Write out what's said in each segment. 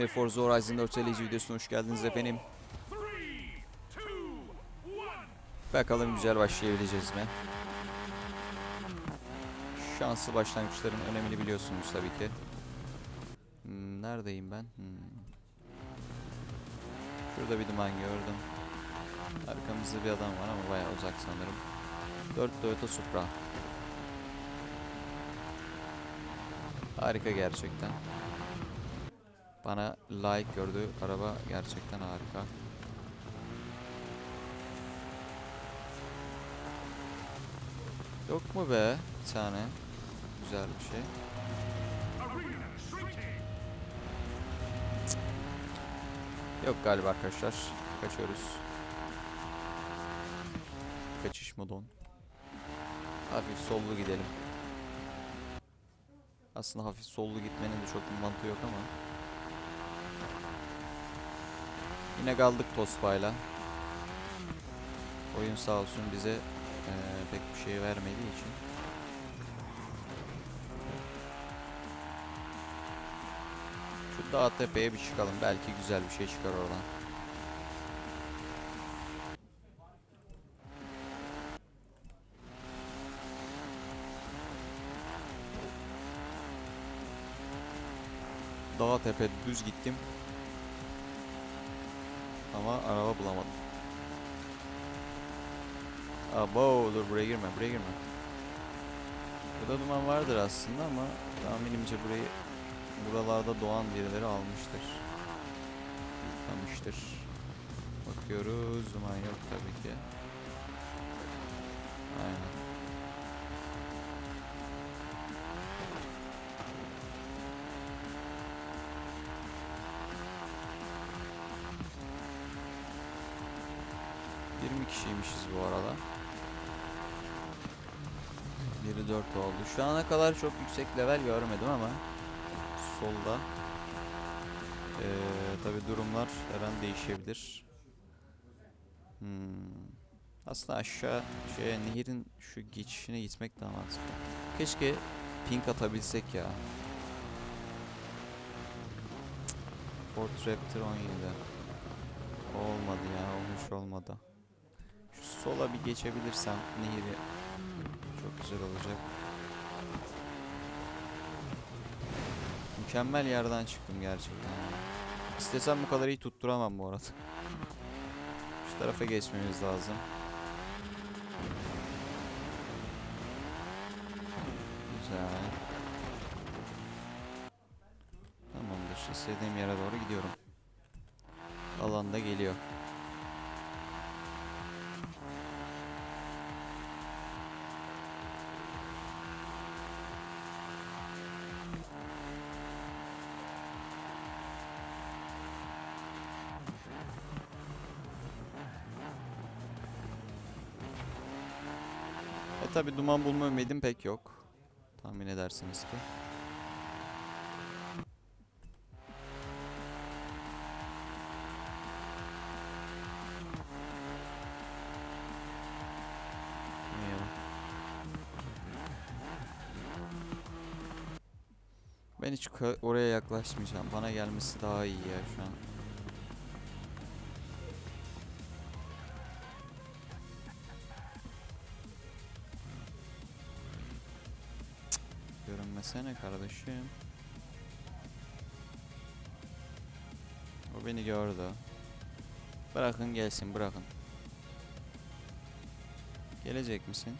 ve Forza Horizon 4 serisi videosuna hoş geldiniz efendim. Bakalım güzel başlayabileceğiz mi? Şanslı başlangıçların önemini biliyorsunuz tabii ki. Hmm, neredeyim ben? Hmm. Şurada bir duman gördüm. Arkamızda bir adam var ama bayağı uzak sanırım. 4 Toyota Supra. Harika gerçekten. Bana layık gördüğü araba gerçekten harika. Yok mu be bir tane güzel bir şey? Yok galiba arkadaşlar. Kaçıyoruz. Kaçış modon. Hafif sollu gidelim. Aslında hafif sollu gitmenin de çok bir mantığı yok ama. Yine kaldık Tospa'yla. Oyun sağ olsun bize eee, pek bir şey vermediği için. Şu dağ tepeye bir çıkalım. Belki güzel bir şey çıkar oradan. Dağ tepe düz gittim. Ama araba bulamadım. Abo dur buraya girme buraya girme. Burada duman vardır aslında ama tahminimce burayı buralarda doğan birileri almıştır. Yıkamıştır. Bakıyoruz duman yok tabii ki. Kişiymişiz bu arada. Biri 4 oldu. Şu ana kadar çok yüksek level görmedim ama solda ee, tabi durumlar her an değişebilir. Hmm. Aslında aşağı şeye nehirin şu geçişine gitmek daha mantıklı. Keşke pink atabilsek ya. Ford Raptor 17. Olmadı ya, olmuş olmadı. Sola bir geçebilirsem nehiri çok güzel olacak. Mükemmel yerden çıktım gerçekten. İstesem bu kadar iyi tutturamam bu arada. Şu tarafa geçmemiz lazım. Güzel. Tamamdır. İstediğim yere doğru gidiyorum. Alan da geliyor. Tabi duman bulma ümidim pek yok. Tahmin edersiniz ki. Ben hiç oraya yaklaşmayacağım. Bana gelmesi daha iyi ya şu an. Görünmesene kardeşim. O beni gördü. Bırakın gelsin bırakın. Gelecek misin?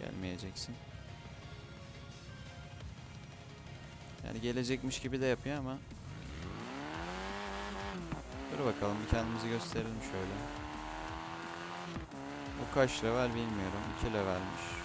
Gelmeyeceksin. Yani gelecekmiş gibi de yapıyor ama. Dur bakalım bir kendimizi gösterelim şöyle. O kaç level bilmiyorum. 2 levelmiş.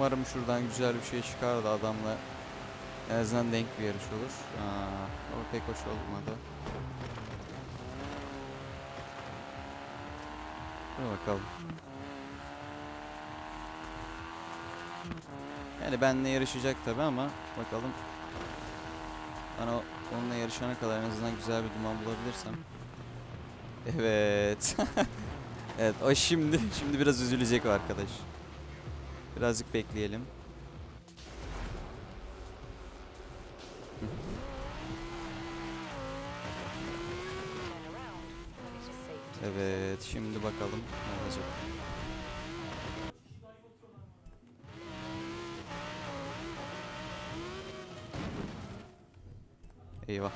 Umarım şuradan güzel bir şey çıkar da adamla en azından denk bir yarış olur. Aa, o pek hoş olmadı. Dur bakalım. Yani benle yarışacak tabi ama bakalım. Bana onunla yarışana kadar en azından güzel bir duman bulabilirsem. Evet. evet o şimdi şimdi biraz üzülecek o arkadaş. Birazcık bekleyelim. Evet şimdi bakalım ne olacak. Eyvah.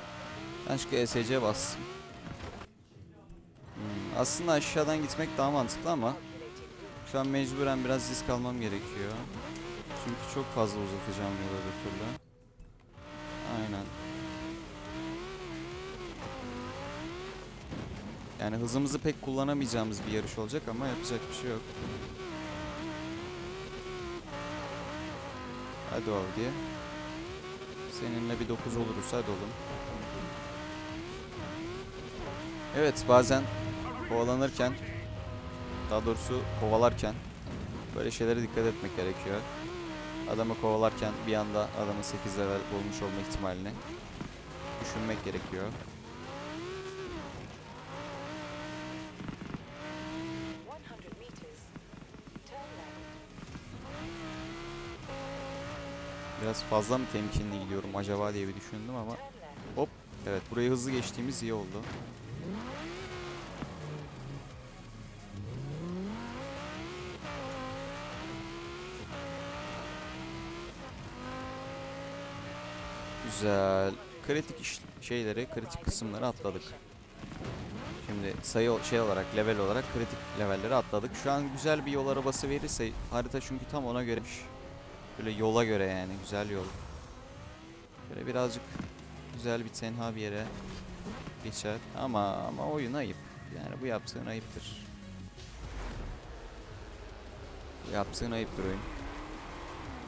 Ben şu ESC bastım. Hmm, aslında aşağıdan gitmek daha mantıklı ama şu an mecburen biraz risk almam gerekiyor. Çünkü çok fazla uzatacağım yolu öbür türlü. Aynen. Yani hızımızı pek kullanamayacağımız bir yarış olacak ama yapacak bir şey yok. Hadi Audi. Seninle bir 9 oluruz hadi oğlum. Evet bazen kovalanırken daha doğrusu kovalarken böyle şeylere dikkat etmek gerekiyor. Adamı kovalarken bir anda adamın 8 level olmuş olma ihtimalini düşünmek gerekiyor. Biraz fazla mı temkinli gidiyorum acaba diye bir düşündüm ama hop evet burayı hızlı geçtiğimiz iyi oldu. Güzel. Kritik iş şeyleri, kritik kısımları atladık. Şimdi sayı şey olarak, level olarak kritik levelleri atladık. Şu an güzel bir yol arabası verirse harita çünkü tam ona göremiş. Böyle yola göre yani güzel yol. Böyle birazcık güzel bir tenha bir yere geçer ama ama oyun ayıp. Yani bu yaptığın ayıptır. Bu yaptığın ayıptır oyun.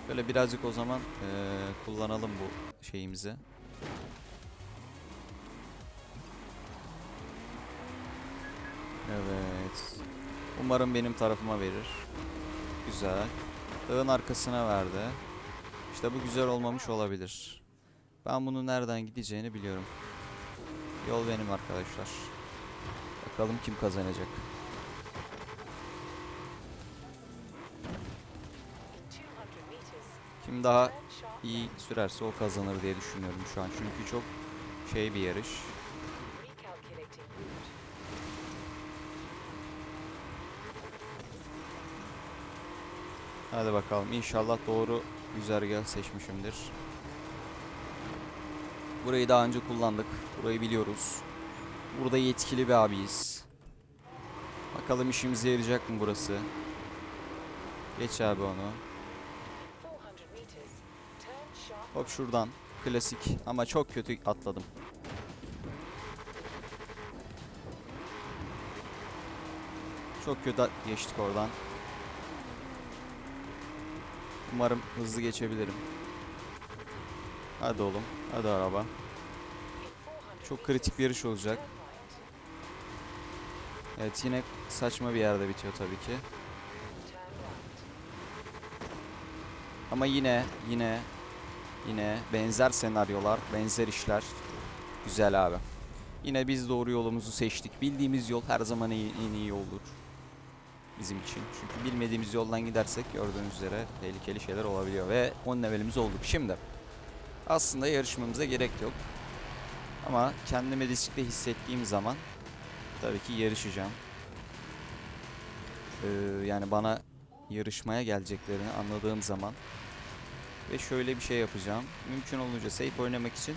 Böyle birazcık o zaman eee, kullanalım bu şeyimizi. Evet. Umarım benim tarafıma verir. Güzel. Dağın arkasına verdi. İşte bu güzel olmamış olabilir. Ben bunu nereden gideceğini biliyorum. Yol benim arkadaşlar. Bakalım kim kazanacak. Kim daha iyi sürerse o kazanır diye düşünüyorum şu an. Çünkü çok şey bir yarış. Hadi bakalım. İnşallah doğru güzergah seçmişimdir. Burayı daha önce kullandık. Burayı biliyoruz. Burada yetkili bir abiyiz. Bakalım işimize yarayacak mı burası? Geç abi onu. Hop şuradan. Klasik ama çok kötü atladım. Çok kötü geçtik oradan. Umarım hızlı geçebilirim. Hadi oğlum. Hadi araba. Çok kritik bir yarış olacak. Evet yine saçma bir yerde bitiyor tabii ki. Ama yine yine yine benzer senaryolar, benzer işler. Güzel abi. Yine biz doğru yolumuzu seçtik. Bildiğimiz yol her zaman iyi, en iyi yoldur. Bizim için. Çünkü bilmediğimiz yoldan gidersek gördüğünüz üzere tehlikeli şeyler olabiliyor. Ve 10 levelimiz olduk. Şimdi aslında yarışmamıza gerek yok. Ama kendimi riskli hissettiğim zaman tabii ki yarışacağım. Ee, yani bana yarışmaya geleceklerini anladığım zaman ve şöyle bir şey yapacağım. Mümkün olunca safe oynamak için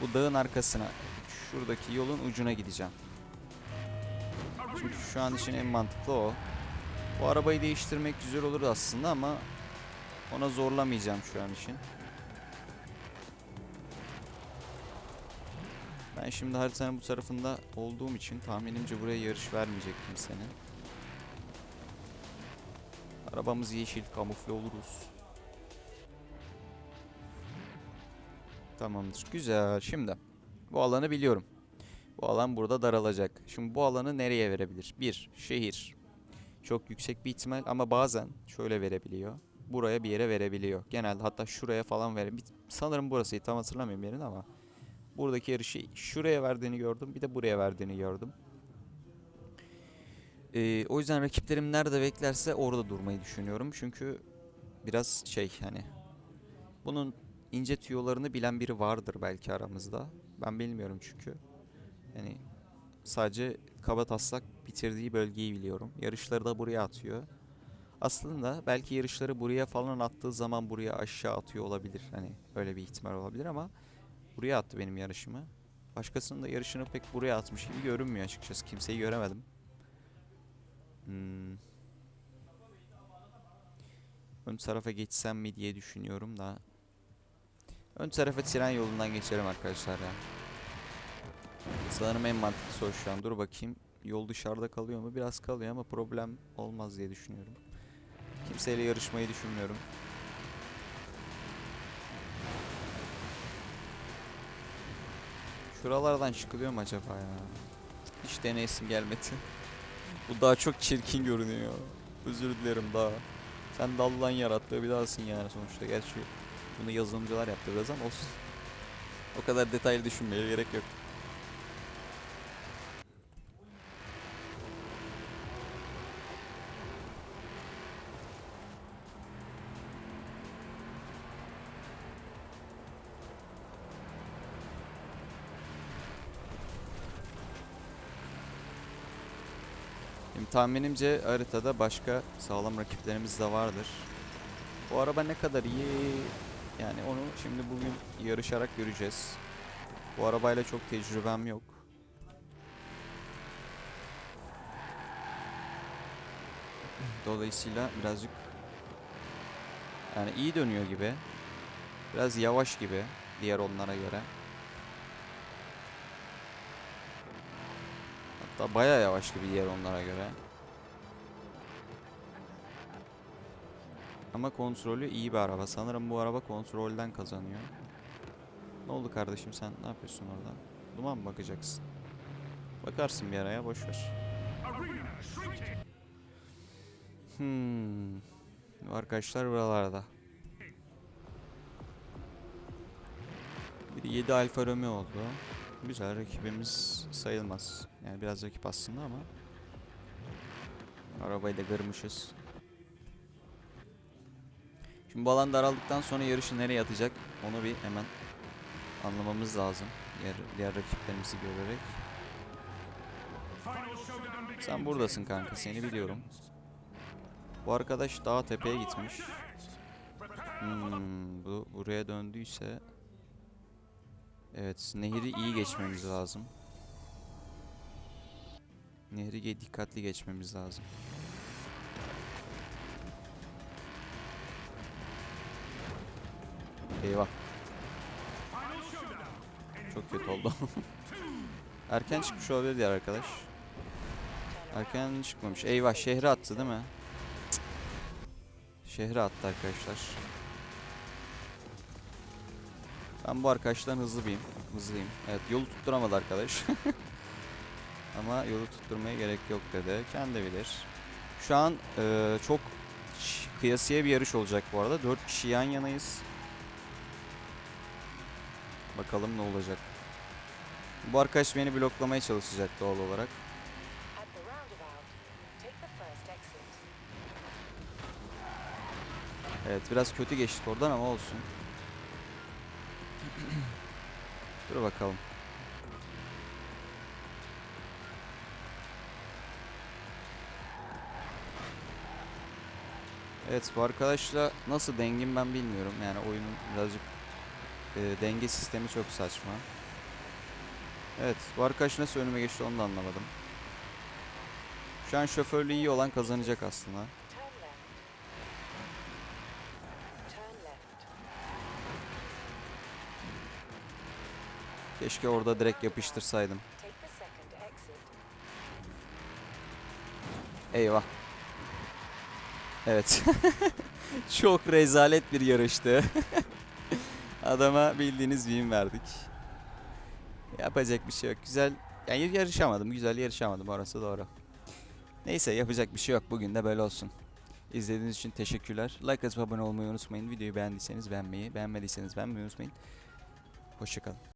bu dağın arkasına şuradaki yolun ucuna gideceğim. Çünkü şu an için en mantıklı o. Bu arabayı değiştirmek güzel olur aslında ama ona zorlamayacağım şu an için. Ben şimdi haritanın bu tarafında olduğum için tahminimce buraya yarış vermeyecek kimsenin. Arabamız yeşil, kamufle oluruz. Tamamdır. Güzel. Şimdi bu alanı biliyorum. Bu alan burada daralacak. Şimdi bu alanı nereye verebilir? Bir, şehir. Çok yüksek bir ihtimal ama bazen şöyle verebiliyor. Buraya bir yere verebiliyor. Genelde hatta şuraya falan verebiliyor. Sanırım burası tam hatırlamıyorum yerini ama buradaki yarışı şuraya verdiğini gördüm. Bir de buraya verdiğini gördüm. Ee, o yüzden rakiplerim nerede beklerse orada durmayı düşünüyorum. Çünkü biraz şey hani bunun ince tüyolarını bilen biri vardır belki aramızda. Ben bilmiyorum çünkü. Yani sadece kaba taslak bitirdiği bölgeyi biliyorum. Yarışları da buraya atıyor. Aslında belki yarışları buraya falan attığı zaman buraya aşağı atıyor olabilir. Hani öyle bir ihtimal olabilir ama buraya attı benim yarışımı. Başkasının da yarışını pek buraya atmış gibi görünmüyor açıkçası. Kimseyi göremedim. Hmm. Ön tarafa geçsem mi diye düşünüyorum da. Ön tarafa tren yolundan geçerim arkadaşlar ya. Sanırım en mantıklısı o şu an. Dur bakayım. Yol dışarıda kalıyor mu? Biraz kalıyor ama problem olmaz diye düşünüyorum. Kimseyle yarışmayı düşünmüyorum. Şuralardan çıkılıyor mu acaba ya? Hiç deneyesim gelmedi. Bu daha çok çirkin görünüyor. Özür dilerim daha. Sen de Allah'ın yarattığı bir dahasın yani sonuçta. Gerçi bunu yazılımcılar yaptı biraz ama olsun. O kadar detaylı düşünmeye gerek yok. Benim tahminimce haritada başka sağlam rakiplerimiz de vardır. Bu araba ne kadar iyi yani onu şimdi bugün yarışarak göreceğiz. Bu arabayla çok tecrübem yok. Dolayısıyla birazcık yani iyi dönüyor gibi. Biraz yavaş gibi diğer onlara göre. Hatta bayağı yavaş gibi diğer onlara göre. Ama kontrolü iyi bir araba. Sanırım bu araba kontrolden kazanıyor. Ne oldu kardeşim sen ne yapıyorsun orada? Duman mı bakacaksın? Bakarsın bir araya boş ver. Hmm. Arkadaşlar buralarda. Bir 7 Alfa Romeo oldu. Güzel rakibimiz sayılmaz. Yani biraz rakip aslında ama. Arabayı da kırmışız. Şimdi bu alan daraldıktan sonra yarışı nereye atacak onu bir hemen anlamamız lazım. Diğer, diğer rakiplerimizi görerek. Sen buradasın kanka seni biliyorum. Bu arkadaş daha tepeye gitmiş. Hmm, bu buraya döndüyse Evet, nehri iyi geçmemiz lazım. Nehri dikkatli geçmemiz lazım. Eyvah. Çok kötü oldu. Erken çıkmış olabilir diğer arkadaş. Erken çıkmamış. Eyvah şehre attı değil mi? Şehre attı arkadaşlar. Ben bu arkadaştan hızlı mıyım? Hızlıyım. Evet yolu tutturamadı arkadaş. Ama yolu tutturmaya gerek yok dedi. Kendi bilir. Şu an eee, çok kıyasıya bir yarış olacak bu arada. 4 kişi yan yanayız. Bakalım ne olacak. Bu arkadaş beni bloklamaya çalışacak doğal olarak. Evet biraz kötü geçtik oradan ama olsun. Dur bakalım. Evet bu arkadaşla nasıl dengim ben bilmiyorum. Yani oyunun birazcık e, denge sistemi çok saçma. Evet bu arkadaş nasıl önüme geçti onu da anlamadım. Şu an şoförlüğü iyi olan kazanacak aslında. Keşke orada direkt yapıştırsaydım. Eyvah. Evet. Çok rezalet bir yarıştı. Adama bildiğiniz win verdik. Yapacak bir şey yok. Güzel. Yani yarışamadım. Güzel yarışamadım. Orası doğru. Neyse yapacak bir şey yok. Bugün de böyle olsun. İzlediğiniz için teşekkürler. Like atıp abone olmayı unutmayın. Videoyu beğendiyseniz beğenmeyi, beğenmediyseniz beğenmeyi unutmayın. Hoşçakalın.